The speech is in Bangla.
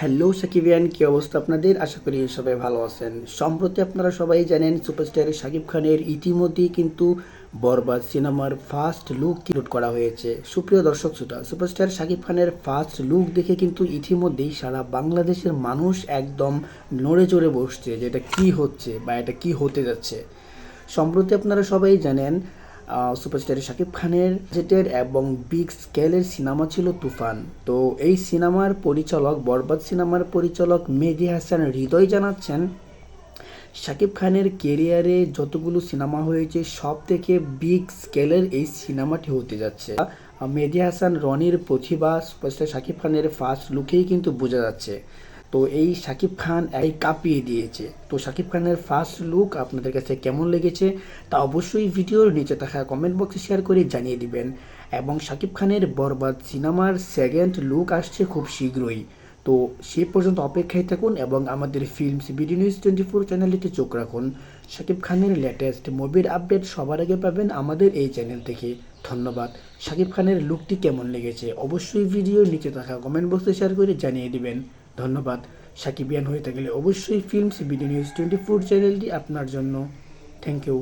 হ্যালো সাকিবিয়ান, কি অবস্থা আপনাদের? আশা করি সবাই ভালো আছেন। সম্প্রতি আপনারা সবাই জানেন, সুপারস্টার শাকিব খানের ইতিমধ্যেই কিন্তু বরবাদ সিনেমার ফার্স্ট লুক কিলোড করা হয়েছে। সুপ্রিয় দর্শক শ্রোতা, সুপারস্টার শাকিব খানের ফার্স্ট লুক দেখে কিন্তু ইতিমধ্যেই সারা বাংলাদেশের মানুষ একদম নড়ে চড়ে বসছে যে এটা কী হচ্ছে বা এটা কী হতে যাচ্ছে। সম্প্রতি আপনারা সবাই জানেন সুপারস্টার শাকিব খানের জেটের এবং বিগ স্কেলের সিনেমা ছিল তুফান। তো এই সিনেমার পরিচালক, বরবাদ সিনেমার পরিচালক মেহেদি হাসান হৃদয় জানাচ্ছেন, শাকিব খানের কেরিয়ারে যতগুলো সিনেমা হয়েছে, সব থেকে বিগ স্কেলের এই সিনেমাটি হতে যাচ্ছে। মেহেদি হাসান রনির প্রতিভা সুপারস্টার শাকিব খানের ফার্স্ট লুকেই কিন্তু বোঝা যাচ্ছে। তো এই শাকিব খান এই কাঁপিয়ে দিয়েছে। তো শাকিব খানের ফার্স্ট লুক আপনাদের কাছে কেমন লেগেছে তা অবশ্যই ভিডিওর নিচে থাকা কমেন্ট বক্সে শেয়ার করে জানিয়ে দিবেন। এবং শাকিব খানের বরবাদ সিনেমার সেকেন্ড লুক আসছে খুব শীঘ্রই। তো সে পর্যন্ত অপেক্ষায় থাকুন এবং আমাদের films BD news twenty four চ্যানেলটিতে চোখ রাখুন। শাকিব খানের লেটেস্ট মুভির আপডেট সবার আগে পাবেন আমাদের এই চ্যানেল থেকে। ধন্যবাদ। শাকিব খানের লুকটি কেমন লেগেছে? অবশ্যই ভিডিওর নিচে থাকা কমেন্ট বক্সে শেয়ার করে জানিয়ে দিবেন। ধন্যবাদ। সাকিবিয়ান হয়ে থাকলে অবশ্যই films BD news twenty four চ্যানেলটি আপনার জন্য। Thank you